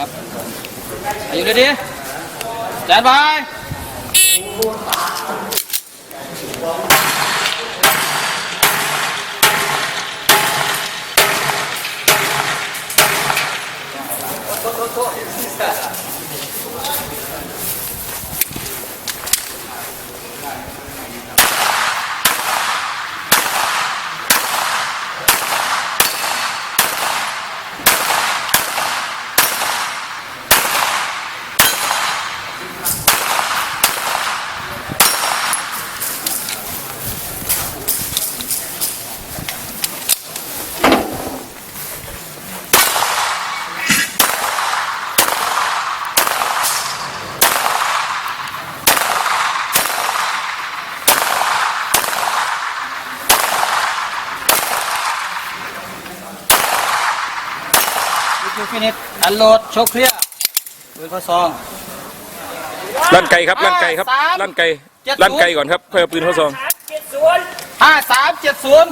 ครับอายุเดียดีแสนไปโทษโทษ นข้อซองลั่นไกลครับลั่นไกลครับห้าสามลั่นไกลเจ็ดศูนย์ลั่นไกลก่อนครับเพื่อปืนเข้าซองห้าสามเจ็ดศูนย์